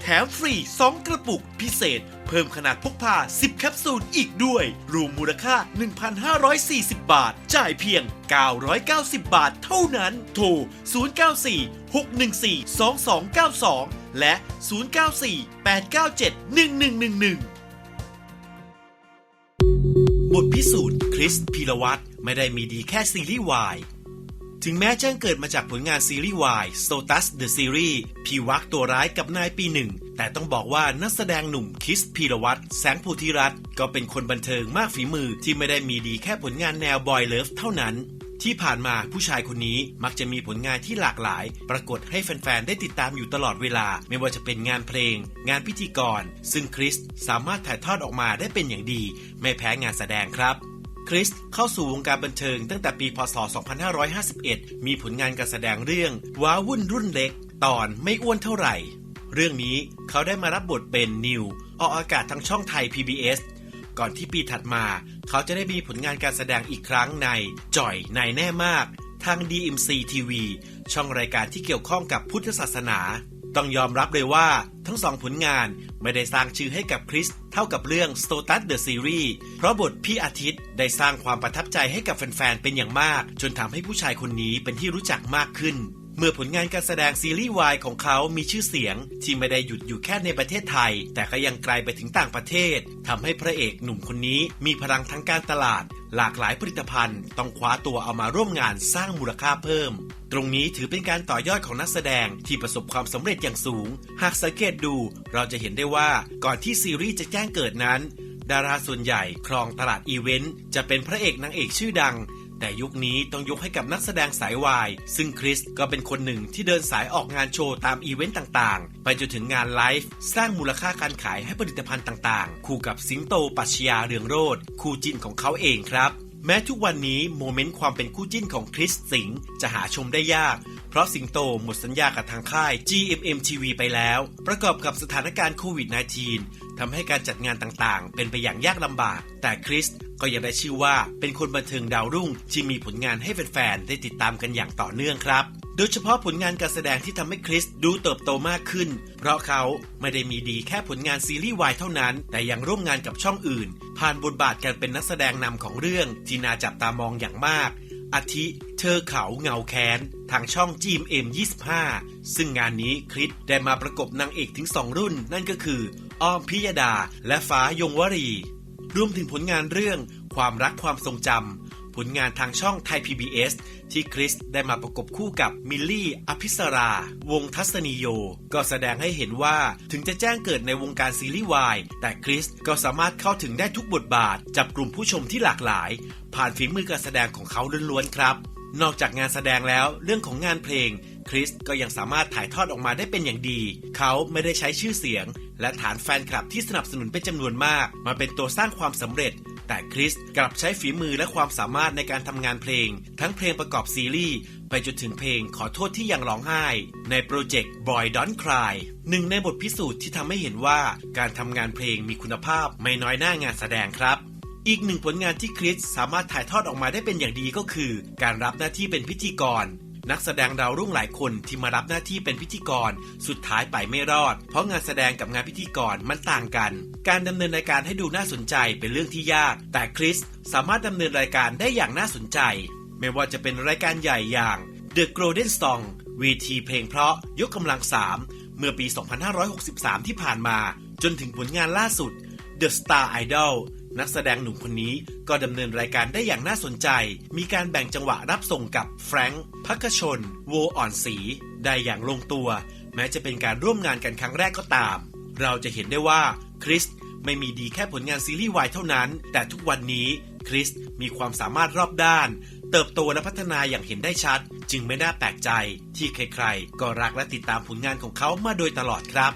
แถมฟรี 2 กระปุกพิเศษ เพิ่มขนาดพกพา 10 แคปซูลอีกด้วย รวมมูลค่า 1,540 บาท จ่ายเพียง 990 บาทเท่านั้น โทร 094 614 2292 และ 094 897 1111บทพิสูจน์คริสพีรวัตรไม่ได้มีดีแค่ซีรีส์วาย ถึงแม้แจ้งเกิดมาจากผลงานซีรีส์วาย Sotus The Series พีวักตัวร้ายกับนายปีหนึ่ง แต่ต้องบอกว่านักแสดงหนุ่มคริสพีรวัตรแสงโพุธิรัตน์ก็เป็นคนบันเทิงมากฝีมือที่ไม่ได้มีดีแค่ผลงานแนวบอยเลิฟเท่านั้น ที่ผ่านมาผู้ชายคนนี้มักจะมีผลงานที่หลากหลาย ปรากฏให้แฟนๆ ได้ติดตามอยู่ตลอดเวลา ไม่ว่าจะเป็นงานเพลง งานพิธีกร ซึ่งคริสสามารถถ่ายทอดออกมาได้เป็นอย่างดี ไม่แพ้งานแสดงครับ คริสเข้าสู่วงการบันเทิงตั้งแต่ปีพศ 2551 มีผลงานการแสดงเรื่อง ว้าวุ่นรุ่นเล็ก ตอนไม่อ้วนเท่าไหร่ เรื่องนี้เขาได้มารับบทเป็นนิว ออกอากาศทางช่องไทย PBS ก่อนที่ปีถัดมา เขาจะได้มีผลงานการแสดงอีกครั้งในจ่อยในแน่มาก ทาง DMC TV ช่องรายการที่เกี่ยวข้องกับพุทธศาสนา ต้องยอมรับเลยว่าทั้งสองผลงานไม่ได้สร้างชื่อให้กับคริสเท่ากับเรื่อง s t o t u s The Series เพราะบทพี่อาทิตย์ได้สร้างความประทับใจให้กับแฟนๆ เป็นอย่างมาก จนทำให้ผู้ชายคนนี้เป็นที่รู้จักมากขึ้น เมื่อผลงานการแสดงซีรีส์วายของเขามีชื่อเสียง ที่ไม่ได้หยุดอยู่แค่ในประเทศไทย แต่ก็ยังไกลไปถึงต่างประเทศทำให้พระเอกหนุ่มคนนี้มีพลังทางการตลาด หลากหลายผลิตภัณฑ์ ต้องคว้าตัวเอามาร่วมงานสร้างมูลค่าเพิ่ม ตรงนี้ถือเป็นการต่อยอดของนักแสดงที่ประสบความสำเร็จอย่างสูง หากสังเกตดูเราจะเห็นได้ว่าก่อนที่ซีรีส์จะแจ้งเกิดนั้น ดาราส่วนใหญ่ครองตลาดอีเวนต์จะเป็นพระเอกนางเอกชื่อดัง แต่ยุคนี้ต้องยกให้กับนักแสดงสายวาย ซึ่งคริสก็เป็นคนหนึ่งที่เดินสายออกงานโชว์ตามอีเวนต์ต่างๆ ไปจนถึงงานไลฟ์สร้างมูลค่าการขายให้ผลิตภัณฑ์ต่างๆ คู่กับสิงโตปัชญาเรืองโรธคู่จิ้นของเขาเองครับแม้ทุกวันนี้โมเมนต์ความเป็นคู่จิ้นของคริสสิงจะหาชมได้ยาก เพราะสิงโตหมดสัญญากับทางค่าย GMM TV ไปแล้ว ประกอบกับสถานการณ์โควิด -19 ทำให้การจัดงานต่างๆ เป็นไปอย่างยากลำบาก แต่คริสก็ยังได้ชื่อว่าเป็นคนบันเทิงดาวรุ่งที่มีผลงานให้แฟนๆ ได้ติดตามกันอย่างต่อเนื่องครับ โดยเฉพาะผลงานการแสดงที่ทำให้คริสดูเติบโตมากขึ้น เพราะเขาไม่ได้มีดีแค่ผลงานซีรีส์วายเท่านั้น แต่ยังร่วมงานกับช่องอื่น ผ่านบทบาทการเป็นนักแสดงนำของเรื่องที่น่าจับตามองอย่างมาก อาทิ เธอเขาเงาแค้น ทางช่อง GMM 25 ซึ่งงานนี้คริสได้มาประกบนางเอกถึง 2 รุ่น นั่นก็คือ อ้อมพิยดาและฟ้ายงวรี รวมถึงผลงานเรื่องความรักความทรงจำ ผลงานทางช่องไทย PBS ที่คริสได้มาประกบคู่กับมิลลี่ อภิสรา วงทัศนีโย ก็แสดงให้เห็นว่าถึงจะแจ้งเกิดในวงการซีรีส์วายแต่คริสก็สามารถเข้าถึงได้ทุกบทบาท จับกลุ่มผู้ชมที่หลากหลาย ผ่านฝีมือการแสดงของเขาล้วนๆครับ นอกจากงานแสดงแล้วเรื่องของงานเพลงคริสก็ยังสามารถถ่ายทอดออกมาได้เป็นอย่างดี เขาไม่ได้ใช้ชื่อเสียง และฐานแฟนคลับที่สนับสนุนเป็นจำนวนมาก มาเป็นตัวสร้างความสำเร็จ แต่คริสกลับใช้ฝีมือและความสามารถในการทำงานเพลง ทั้งเพลงประกอบซีรีส์ไปจนถึงเพลงขอโทษที่ยังร้องไห้ ในโปรเจกต์ Boy Don't Cry หนึ่งในบทพิสูจน์ที่ทำให้เห็นว่าการทำงานเพลงมีคุณภาพไม่น้อยหน้างานแสดงครับอีกหนึ่งผลงานที่คริสสามารถถ่ายทอดออกมาได้เป็นอย่างดีก็คือ การรับหน้าที่เป็นพิธีกร นักแสดงดาวรุ่งหลายคนที่มารับหน้าที่เป็นพิธีกร สุดท้ายไปไม่รอด เพราะงานแสดงกับงานพิธีกรมันต่างกัน การดำเนินรายการให้ดูน่าสนใจเป็นเรื่องที่ยาก แต่คริสสามารถดำเนินรายการได้อย่างน่าสนใจ ไม่ว่าจะเป็นรายการใหญ่อย่าง The Golden Song เวทีเพลงเพราะยกกำลังสามเมื่อปี 2563 ที่ผ่านมา จนถึงผลงานล่าสุด The Star Idol นักแสดงหนุ่มคนนี้ก็ดำเนินรายการได้อย่างน่าสนใจ มีการแบ่งจังหวะรับส่งกับแฟรงค์พักชน โวอ่อนสี ได้อย่างลงตัว แม้จะเป็นการร่วมงานกันครั้งแรกก็ตาม เราจะเห็นได้ว่าคริสไม่มีดีแค่ผลงานซีรีส์วายเท่านั้น แต่ทุกวันนี้คริสมีความสามารถรอบด้าน เติบโตและพัฒนาอย่างเห็นได้ชัด จึงไม่น่าแปลกใจที่ใครๆ ก็รักและติดตามผลงานของเขามาโดยตลอดครับ